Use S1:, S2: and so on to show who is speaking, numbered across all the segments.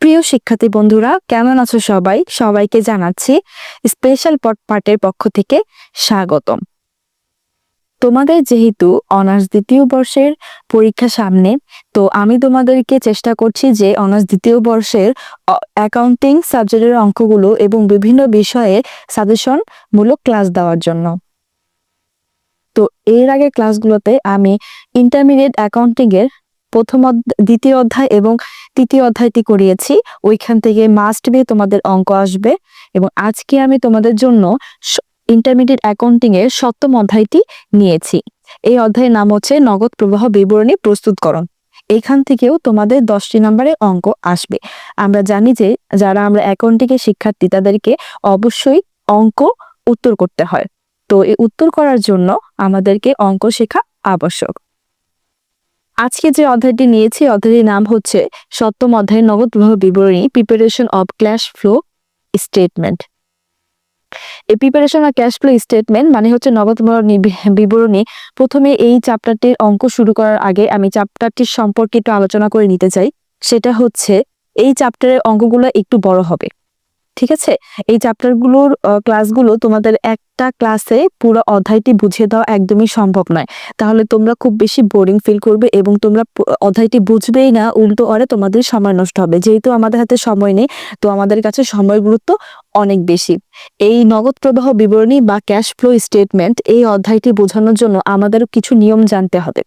S1: প্রিয় শিক্ষার্থী বন্ধুরা, কেমন আছো সবাই? সবাইকে জানাচ্ছি স্পেশাল পট পার্টের পক্ষ থেকে স্বাগতম। তোমাদের যেহেতু অনার্স দ্বিতীয় বর্ষের পরীক্ষা সামনে, তো আমি তোমাদেরকে চেষ্টা করছি যে অনার্স দ্বিতীয় বর্ষের অ্যাকাউন্টিং সাবজেক্টের অঙ্কগুলো এবং বিভিন্ন বিষয়ে সাজেশন মূলক ক্লাস দেওয়ার জন্য। তো এর আগে ক্লাসগুলোতে আমি ইন্টারমিডিয়েট অ্যাকাউন্টিং এর প্রথম দ্বিতীয় অধ্যায় এবং তৃতীয় অধ্যায়টি করিয়েছি। ওইখান থেকে মাস্ট বি তোমাদের অঙ্ক আসবে এবং আজকে আমি তোমাদের জন্য ইন্টারমিডিয়েট অ্যাকাউন্টিং এর সপ্তম অধ্যায়টি নিয়েছি। এই অধ্যায়ের নাম হচ্ছে নগদ প্রবাহ বিবরণী প্রস্তুতকরণ। এখান থেকেও তোমাদের দশটি নম্বরের অঙ্ক আসবে। আমরা জানি যে যারা আমরা অ্যাকাউন্টিং এর শিক্ষার্থী তাদেরকে অবশ্যই অঙ্ক উত্তর করতে হয়। তো এই উত্তর করার জন্য আমাদেরকে অঙ্ক শেখা আবশ্যক। আজকে যে অধ্যায়টি নিয়েছি, অধ্যায়টির নাম হচ্ছে সপ্তম অধ্যায়ের নগদ প্রবাহ বিবরণী preparation of cash flow statement এই preparation of cash flow statement মানে হচ্ছে নগদ বিবরণী। প্রথমে এই চ্যাপ্টারটির অঙ্ক শুরু করার আগে আমি চ্যাপ্টারটির সম্পর্কে একটু আলোচনা করে নিতে চাই। সেটা হচ্ছে, এই চ্যাপ্টারের অঙ্কগুলো একটু বড় হবে। ঠিক আছে? এই চ্যাপ্টারগুলোর ক্লাসগুলো তোমাদের একটা ক্লাসে পুরো অধ্যায়টি বুঝিয়ে দেওয়া একদমই সম্ভব নয়। তাহলে তোমরা খুব বেশি বোরিং ফিল করবে এবং তোমরা অধ্যায়টি বুঝবেই না, উল্টো অরে তোমাদের সময় নষ্ট হবে। যেহেতু আমাদের হাতে সময় নেই, তো আমাদের কাছে সময়ের গুরুত্ব অনেক বেশি। এই নগদ প্রবাহ বিবরণী বা ক্যাশ ফ্লো স্টেটমেন্ট এই অধ্যায়টি বোঝানোর জন্য আমাদের কিছু নিয়ম জানতে হবে।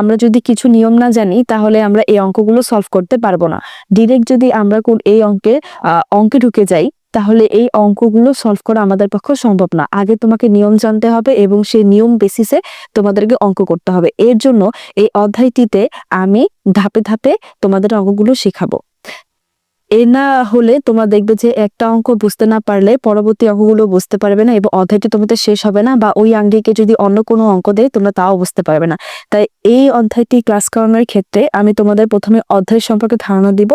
S1: আমরা যদি কিছু নিয়ম না জানি, তাহলে আমরা এই অঙ্কগুলো সলভ করতে পারব না। ডিরেক্ট যদি আমরা এই অঙ্কে অঙ্কে ঢুকে যাই তাহলে এই অঙ্কগুলো সলভ করা আমাদের পক্ষে সম্ভব না। আগে তোমাকে নিয়ম জানতে হবে এবং সেই নিয়ম বেসিসে তোমাদেরকে অঙ্ক করতে হবে। এর জন্য এই অধ্যায়টিতে আমি ধাপে ধাপে তোমাদের অঙ্কগুলো শেখাবো। এ না হলে তোমরা দেখবে যে একটা অঙ্ক বুঝতে না পারলে পরবর্তী অঙ্কগুলো বুঝতে পারবে না এবং অধ্যায়টি তোমাদের শেষ হবে না বা ওই আঙ্গিকে যদি অন্য কোনো অঙ্ক দেয় তোমরা তাও বুঝতে পারবে না। তাই এই অধ্যায়টি ক্লাস করানোর ক্ষেত্রে আমি তোমাদের প্রথমে অধ্যায় সম্পর্কে ধারণা দিব,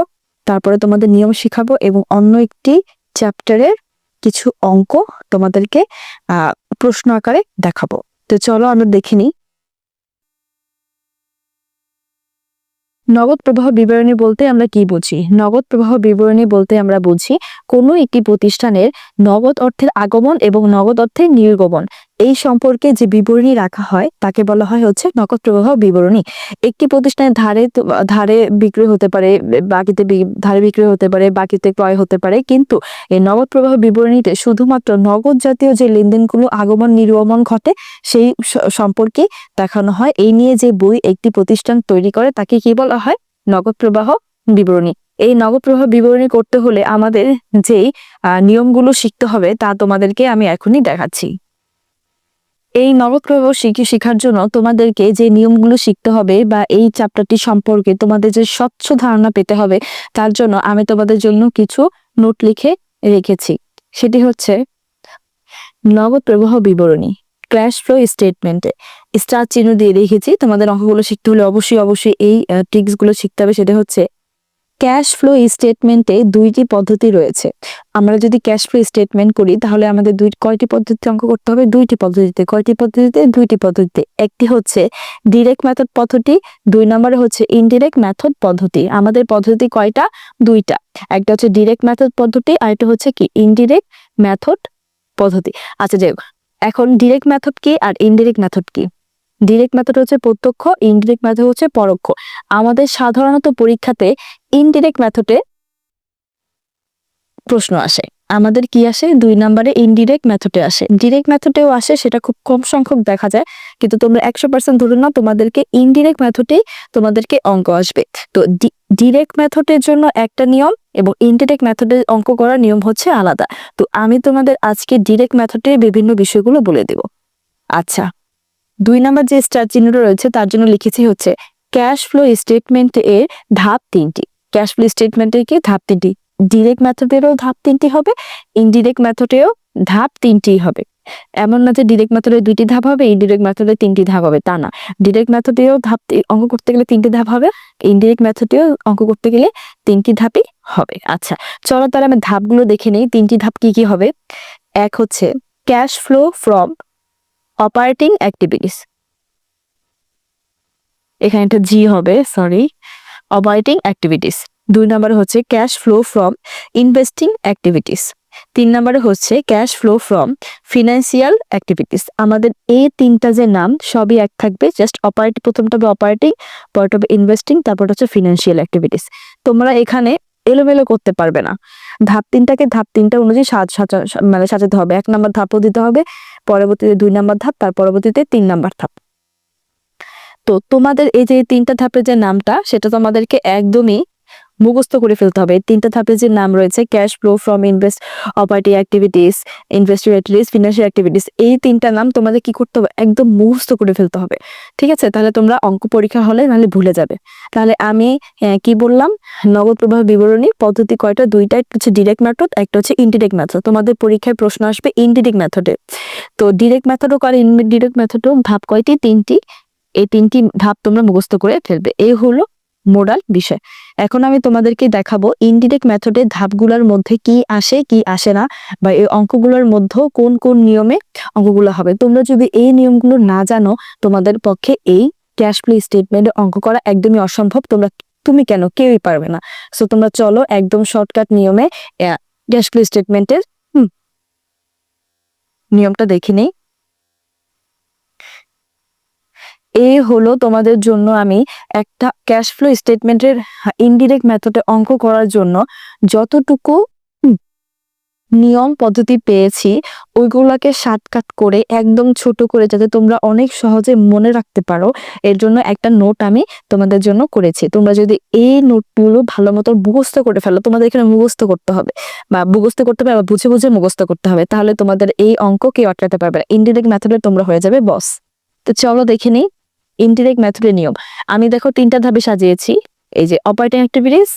S1: তারপরে তোমাদের নিয়ম শিখাবো এবং অন্য একটি চ্যাপ্টারের কিছু অঙ্ক তোমাদেরকে প্রশ্ন আকারে দেখাবো। তো চলো আমরা দেখে নিই। নগদ প্রবাহ বিবরণী বলতে আমরা কি বুঝি? নগদ প্রবাহ বিবরণী বলতে আমরা বুঝি কোনো একটি প্রতিষ্ঠানের নগদ অর্থের আগমন এবং নগদ অর্থের নির্গমন। এই সম্পর্কে যে বিবরণী রাখা হয়, তাকে বলা হয় হচ্ছে নগদ প্রবাহ বিবরণী। একটি প্রতিষ্ঠানের ধারে ধারে বিক্রি হতে পারে, বাকিতে ধারে বিক্রি হতে পারে, বাকিতে ক্রয় হতে পারে, কিন্তু এই নগদ প্রবাহ বিবরণীতে শুধুমাত্র নগদ জাতীয় যে লেনদেনগুলো আগমন নির্গমন ঘটে, সেই সম্পর্কে দেখানো হয়। এই নিয়ে যে বই একটি প্রতিষ্ঠান তৈরি করে, তাকে কি বলা হয়? নগদ প্রবাহ বিবরণী। এই নগদ প্রবাহ বিবরণী করতে হলে আমাদের যেই নিয়মগুলো শিখতে হবে, তা তোমাদেরকে আমি এখনই দেখাচ্ছি। এই শিখে শেখার জন্য তোমাদেরকে যে নিয়মগুলো শিখতে হবে বা এই চ্যাপ্টারটি সম্পর্কে তোমাদের যে স্বচ্ছ ধারণা পেতে হবে, তার জন্য আমি তোমাদের জন্য কিছু নোট লিখে রেখেছি। সেটি হচ্ছে নগদ প্রবাহ বিবরণী ক্যাশ ফ্লো স্টেটমেন্টে। স্টার চিহ্ন দিয়ে রেখেছি তোমাদের অঙ্কগুলো শিখতে হলে অবশ্যই অবশ্যই এই ট্রিক্সগুলো শিখতে হবে। সেটা হচ্ছে ক্যাশ ফ্লো স্টেটমেন্টে দুইটি পদ্ধতি রয়েছে। আমরা যদি ক্যাশ ফ্লো স্টেটমেন্ট করি, তাহলে আমাদের দুই, কয়টি পদ্ধতিতে অঙ্ক করতে হবে? দুইটি পদ্ধতিতে। কয়টি পদ্ধতিতে? দুইটি পদ্ধতিতে। একটি হচ্ছে ডিরেক্ট মেথড পদ্ধতি, দুই নম্বরে হচ্ছে ইনডিরেক্ট মেথড পদ্ধতি। আমাদের পদ্ধতি কয়টা? দুইটা। একটা হচ্ছে ডিরেক্ট মেথড পদ্ধতি, আর একটা হচ্ছে কি? ইনডিরেক্ট মেথড পদ্ধতি। আচ্ছা যাই এখন ডিরেক্ট মেথড কি আর ইনডিরেক্ট মেথড কি? ডিরেক্ট মেথড হচ্ছে প্রত্যক্ষ ইনডিরেক্ট মেথড হচ্ছে পরোক্ষ। আমাদের সাধারণত পরীক্ষাতে ইনডিরেক্ট মেথডে প্রশ্ন আসে। আমাদের কি আসে? দুই নম্বরে ইনডিরেক্ট মেথডে আসে। ডিরেক্ট মেথডেও আসে, সেটা খুব কম সংখ্যক দেখা যায়, কিন্তু তোমরা একশো পার্সেন্ট ধরে নাও, তোমাদেরকে ইনডিরেক্ট মেথডেই তোমাদেরকে অঙ্ক আসবে। তো ডিরেক্ট মেথডের জন্য একটা নিয়ম এবং ইনডিরেক্ট মেথডে অঙ্ক করার নিয়ম হচ্ছে আলাদা। তো আমি তোমাদের আজকে ডিরেক্ট মেথডের বিভিন্ন বিষয়গুলো বলে দেব। আচ্ছা। দুই নাম্বার যে স্টার চিহ্নটা রয়েছে, তার জন্য লিখেছি হচ্ছে ক্যাশ ফ্লো স্টেটমেন্ট এর ধাপ তিনটি। ক্যাশ ফ্লো স্টেটমেন্টের কি? ধাপ তিনটি। ডিরেক্ট মেথডেরও ধাপ তিনটি হবে ইনডিরেক্ট মেথডেও ধাপ তিনটি হবে। এমন না যে ডিরেক্ট মেথডে দুইটি ধাপ হবে ইনডিরেক্ট মেথডে তিনটি ধাপ হবে, তা না। ডিরেক্ট মেথডেও ধাপ অঙ্ক করতে গেলে তিনটি ধাপ হবে ইনডিরেক্ট মেথডেও অঙ্ক করতে গেলে তিনটি ধাপই হবে। আচ্ছা চলো তাহলে আমি ধাপগুলো দেখে নেই, তিনটি ধাপ কি কি হবে? এক হচ্ছে cash flow from operating activities এখানে একটা জি হবে সরি অপারেটিং অ্যাক্টিভিটিস দুই নম্বরে হচ্ছে cash flow from investing activities তিন নম্বরে হচ্ছে cash flow from financial activities আমাদের এই তিনটা যে নাম, সবই এক থাকবে জাস্ট অপারেটিং প্রথমটা হবে অপারেটিং পরটা হবে ইনভেস্টিং তারপর হচ্ছে ফিনান্সিয়াল অ্যাক্টিভিটিস তোমরা এখানে এলোমেলো করতে পারবে না। ধাপ তিনটাকে ধাপ তিনটা অনুযায়ী সাজ সাজা মানে সাজাতে হবে। এক নাম্বার ধাপও দিতে হবে, পরবর্তীতে দুই নাম্বার ধাপ, তার পরবর্তীতে তিন নাম্বার ধাপ। তো তোমাদের এই যে তিনটা ধাপের যে নামটা, সেটা তোমাদেরকে একদমই মুখস্থ করে ফেলতে হবে। তিনটা ধাপের যে নাম রয়েছে cash flow from invest operating activities investing activities financial activities এই তিনটা নাম তোমাদের কি করতে হবে? একদম মুখস্থ করে ফেলতে হবে। ঠিক আছে? তাহলে তোমরা অঙ্ক পরীক্ষা হলে নাহলে ভুলে যাবে। তাহলে আমি আহ, কি বললাম? নগদ প্রবাহ বিবরণী পদ্ধতি কয়টা? দুইটা হচ্ছে ডিরেক্ট মেথড একটা হচ্ছে ইনডিরেক্ট মেথড তোমাদের পরীক্ষায় প্রশ্ন আসবে ইনডিরেক্ট মেথডে তো ডিরেক্ট মেথডও করে ইনডিরেক্ট মেথডও ধাপ কয়টি? তিনটি। এই তিনটি ধাপ তোমরা মুখস্থ করে ফেলবে। এই হলো মোডাল বিষয়। এখন আমি তোমাদেরকে দেখাবো ইনডিরেক্ট মেথডের ধাপগুলোর মধ্যে কি আসে কি আসে না, বা এই অঙ্কগুলোর মধ্যে কোন কোন নিয়মে অঙ্কগুলো হবে। তোমরা যদি এই নিয়মগুলো না জানো, তোমাদের পক্ষে এই ক্যাশ ফ্লো স্টেটমেন্টে অঙ্ক করা একদমই অসম্ভব। তোমরা তুমি কেন? কেউই পারবে না। সো তোমরা চলো একদম শর্টকাট নিয়মে ক্যাশ ফ্লো স্টেটমেন্টের নিয়মটা দেখে নেই। এই হলো তোমাদের জন্য আমি একটা ক্যাশ ফ্লো স্টেটমেন্টের ইনডিরেক্ট মেথডে অঙ্ক করার জন্য যতটুকু নিয়ম পদ্ধতি পেয়েছি, ওইগুলোকে শার্টকাট করে, একদম ছোট করে যাতে তোমরা অনেক সহজে মনে রাখতে পারো, এর জন্য একটা নোট আমি তোমাদের জন্য করেছি। তোমরা যদি এই নোটগুলো ভালো মতো মুখস্থ করে ফেলো, তোমাদের এখানে মুখস্থ করতে হবে, বা মুখস্থ করতে হবে বা বুঝে বুঝে মুখস্থ করতে হবে, তাহলে তোমাদের এই অঙ্ক কেউ আটকাতে পারবে ইনডিরেক্ট মেথডে তোমরা হয়ে যাবে বস তো চলো দেখে নিই। ইনডিরেক্ট মেথডের নিয়ম। আমি দেখো তিনটা ধাপে সাজিয়েছি। এই যে অপারেটিং অ্যাক্টিভিটিস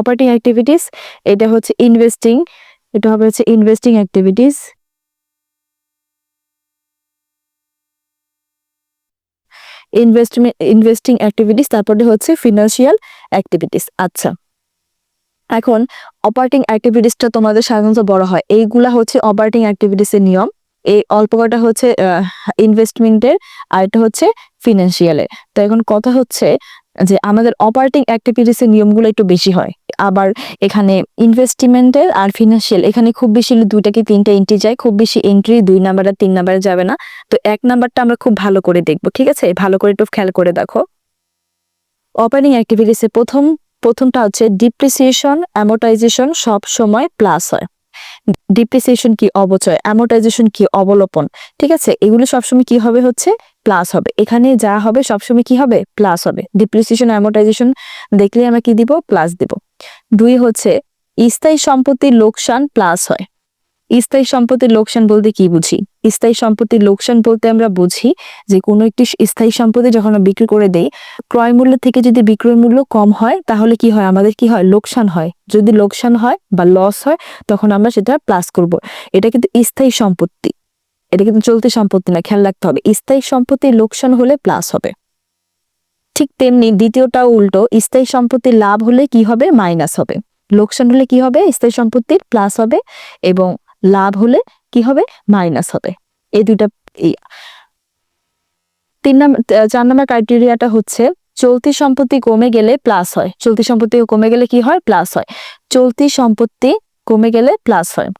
S1: অপারেটিং অ্যাক্টিভিটিস এটা হচ্ছে ইনভেস্টিং এটা হবে হচ্ছে investing activities investment investing activities তারপরে হচ্ছে ফিনান্সিয়াল অ্যাক্টিভিটিস আচ্ছা। এখন অপারেটিং অ্যাক্টিভিটিসটা তোমাদের সাধারণত বড় হয়। এইগুলা হচ্ছে অপারেটিং অ্যাক্টিভিটিসের নিয়ম। এই অল্প কটা হচ্ছে ইনভেস্টমেন্টের আর এটা হচ্ছে ফিনান্সিয়ালের তো এখন কথা হচ্ছে যে আমাদের অপারেটিং অ্যাক্টিভিটিস এর নিয়মগুলো একটু বেশি হয়। আবার এখানে ইনভেস্টমেন্টের আর ফিনান্সিয়াল এখানে খুব বেশি দুইটা কি তিনটা এন্ট্রি যায়? খুব বেশি এন্ট্রি দুই নাম্বার আর তিন নাম্বারে যাবে না। তো এক নাম্বারটা আমরা খুব ভালো করে দেখব, ঠিক আছে? ভালো করে একটু খেয়াল করে দেখো। অপারেটিং অ্যাক্টিভিটিস প্রথম, প্রথমটা হচ্ছে ডিপ্রিসিয়েশন অ্যামোটাইজেশন সব সময় প্লাস হয়। ডিপ্রিসিয়েশন কি অবচয়? অ্যামোটাইজেশন কি অবলোপন? ঠিক আছে? এগুলো সবসময় কি হবে হচ্ছে? প্লাস হবে। এখানে যা হবে সবসময় কি হবে? প্লাস হবে। ডিপ্রিসিয়েশন অ্যামোটাইজেশন দেখলে আমরা কি দিব? প্লাস দিব। দুই হচ্ছে, স্থায়ী সম্পত্তির লোকসান প্লাস হয়। স্থায়ী সম্পত্তির লোকসান বলতে কি বুঝি? স্থায়ী সম্পত্তির লোকসান বলতে আমরা বুঝি যে কোনো একটি স্থায়ী সম্পত্তি যখন আমরা বিক্রি করে দেই, ক্রয় মূল্য থেকে যদি বিক্রয় মূল্য কম হয়, তাহলে কি হয়? আমাদের কি হয়? লোকসান হয়। যদি লোকসান হয় বা লস হয়, তখন আমরা সেটা প্লাস করব। এটা কিন্তু স্থায়ী সম্পত্তি। এটা কিন্তু চলতি সম্পত্তি না, খেয়াল রাখতে হবে। স্থায়ী সম্পত্তির লোকসান হলে প্লাস হবে। ঠিক তেমনি দ্বিতীয়টাও উল্টো, স্থায়ী সম্পত্তির লাভ হলে কি হবে? মাইনাস হবে। লোকসান হলে কি হবে? স্থায়ী সম্পত্তির প্লাস হবে এবং লাভ হলে কি হবে? মাইনাস হবে। এই দুইটা তিন নাম্বার চার নাম্বার ক্রাইটেরিয়াটা হচ্ছে, চলতি সম্পত্তি কমে গেলে প্লাস হয়। চলতি সম্পত্তি কমে গেলে কি হয়? প্লাস হয়। চলতি সম্পত্তি কমে গেলে প্লাস হয়।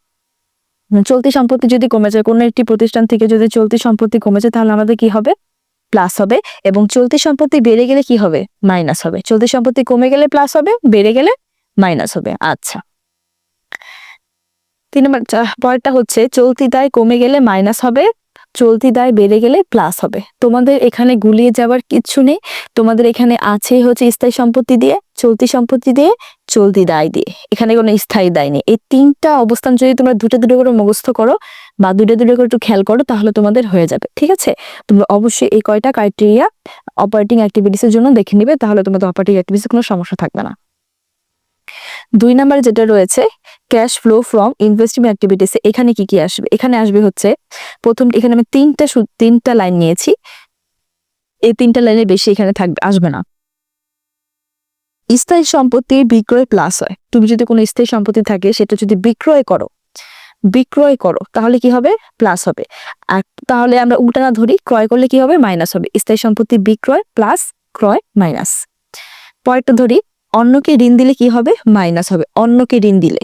S1: চলতি সম্পত্তি যদি কমে যায়, কোনো একটি প্রতিষ্ঠান থেকে যদি চলতি সম্পত্তি কমে যায়, তাহলে আমাদের কি হবে? প্লাস হবে। এবং চলতি সম্পত্তি বেড়ে গেলে কি হবে? মাইনাস হবে। চলতি সম্পত্তি কমে গেলে প্লাস হবে, বেড়ে গেলে মাইনাস হবে। আচ্ছা। তিন নম্বর পরেরটা হচ্ছে, চলতি দায় কমে গেলে মাইনাস হবে, চলতি দায় বেড়ে গেলে প্লাস হবে। তোমাদের এখানে গুলিয়ে যাওয়ার কিচ্ছু নেই। তোমাদের এখানে আছে হচ্ছে স্থায়ী সম্পত্তি দিয়ে, চলতি সম্পত্তি দিয়ে, চলতি দায় দিয়ে। এখানে কোনো স্থায়ী দায় নেই। এই তিনটা অবস্থান যদি তোমরা দুটো দুটো করে মুখস্থ করো বা দুটো দুটো করে একটু খেয়াল করো, তাহলে তোমাদের হয়ে যাবে। ঠিক আছে? তোমরা অবশ্যই এই কয়টা ক্রাইটেরিয়া অপারেটিং অ্যাক্টিভিটিসের জন্য দেখে নিবে, তাহলে তোমাদের অপারেটিং অ্যাক্টিভিটিসে কোনো সমস্যা থাকবে না। দুই নাম্বার যেটা রয়েছে cash flow from investment activities এখানে কি কি আসবে? এখানে আসবে হচ্ছে, প্রথম এখানে আমি তিনটা তিনটা লাইন নিয়েছি। এই তিনটা লাইনের বেশি এখানে থাকবে, আসবে না। স্থায়ী সম্পত্তি বিক্রয় প্লাস হয়। তুমি যদি কোনো স্থায়ী সম্পত্তি থাকে, সেটা যদি বিক্রয় করো বিক্রয় করো, তাহলে কি হবে? প্লাস হবে। আর তাহলে আমরা উল্টা না ধরি, ক্রয় করলে কি হবে? মাইনাস হবে। স্থায়ী সম্পত্তি বিক্রয় প্লাস ক্রয় মাইনাস পরেরটা ধরি অন্যকে ঋণ দিলে কি হবে? মাইনাস হবে। অন্যকে ঋণ দিলে।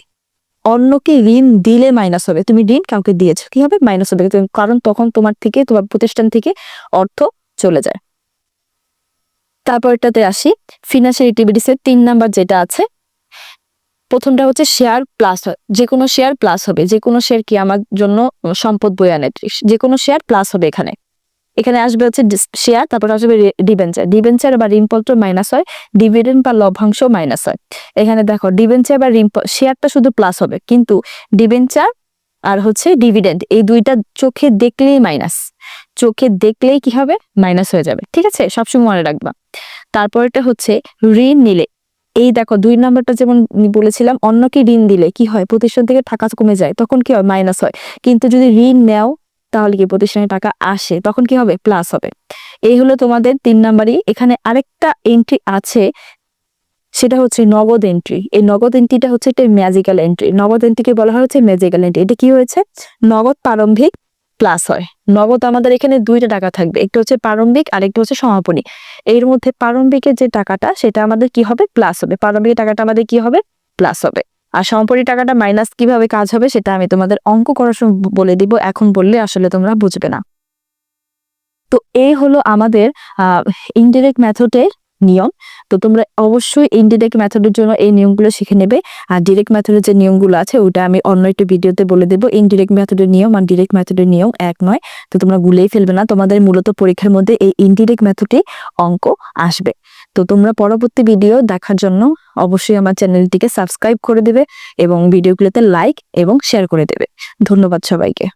S1: অন্যকে ঋণ দিলে মাইনাস হবে। তুমি ঋণ কাউকে দিয়েছ, কি হবে? মাইনাস হবে। তুমি- কারণ তখন তোমার থেকে, তোমার প্রতিষ্ঠান থেকে অর্থ চলে যায়। তারপরটাতে আসি। ফিনান্সিয়াল অ্যাক্টিভিটিস এর তিন নাম্বার যেটা আছে, প্রথমটা হচ্ছে শেয়ার প্লাস যে কোনো শেয়ার প্লাস হবে। যে কোনো শেয়ার কি আমার জন্য সম্পদ বই আনে? যে কোনো শেয়ার প্লাস হবে এখানে। এখানে আসবে হচ্ছে শেয়ার তারপর আসবে ডিবেঞ্চার ডিবেঞ্চার বা ঋণপত্র মাইনাস হয় ডিভিডেন্ড বা লভ্যাংশ মাইনাস হয়। এখানে দেখো ডিবেঞ্চার বা ঋণ শেয়ারটা শুধু প্লাস হবে, কিন্তু ডিবেঞ্চার আর হচ্ছে ডিভিডেন্ড এই দুইটা চোখে দেখলেই মাইনাস চোখে দেখলেই কি হবে? মাইনাস হয়ে যাবে, ঠিক আছে? সবসময় মনে রাখবা। তারপরটা হচ্ছে ঋণ নিলে। এই দেখো, দুই নম্বরটা যেমন বলেছিলাম, অন্যকে ঋণ দিলে কি হয়? প্রতিষ্ঠান থেকে টাকা কমে যায়, তখন কি হয়? মাইনাস হয়। কিন্তু যদি ঋণ নেও তাহলে কি প্রতিষ্ঠানে টাকা আসে। তখন কি হবে? প্লাস হবে। এই হলো তোমাদের তিন নাম্বারই। এখানে আরেকটা এন্ট্রি আছে, সেটা হচ্ছে নগদ এন্ট্রি এই নগদ এন্ট্রিটা হচ্ছে একটা ম্যাজিক্যাল এন্ট্রি নগদ এন্ট্রিকে বলা হয় হচ্ছে ম্যাজিক্যাল এন্ট্রি এটা কি হয়েছে? নগদ প্রারম্ভিক প্লাস হয়। নগদ আমাদের এখানে দুইটা টাকা থাকবে। একটা হচ্ছে প্রারম্ভিক আর একটা হচ্ছে সমাপনী। এর মধ্যে প্রারম্ভিকের যে টাকাটা, সেটা আমাদের কি হবে? প্লাস হবে। প্রারম্ভিক টাকাটা আমাদের কি হবে? প্লাস হবে। আর সমাপনী টাকাটা মাইনাস কীভাবে কাজ হবে সেটা আমি তোমাদের অঙ্ক করার সময় বলে দিব। এখন বললে আসলে তোমরা বুঝবে না। তো এই হলো আমাদের ইনডিরেক্ট মেথডের নিয়ম। তো তোমরা অবশ্যই ইনডিরেক্ট মেথডের জন্য এই নিয়মগুলো শিখে নেবে। আর ডিরেক্ট মেথডের যে নিয়মগুলো আছে, ওটা আমি অন্য একটা ভিডিওতে বলে দেবো। ইনডিরেক্ট মেথডের নিয়ম আর ডিরেক্ট মেথডের নিয়ম এক নয়। তো তোমরা গুলেই ফেলবে না। তোমাদের মূলত পরীক্ষার মধ্যে এই ইনডিরেক্ট মেথডে অঙ্ক আসবে। তো তোমরা পরবর্তী ভিডিও দেখার জন্য অবশ্যই আমার চ্যানেলটিকে সাবস্ক্রাইব করে দেবে এবং ভিডিওগুলোতে লাইক এবং শেয়ার করে দেবে। ধন্যবাদ সবাইকে।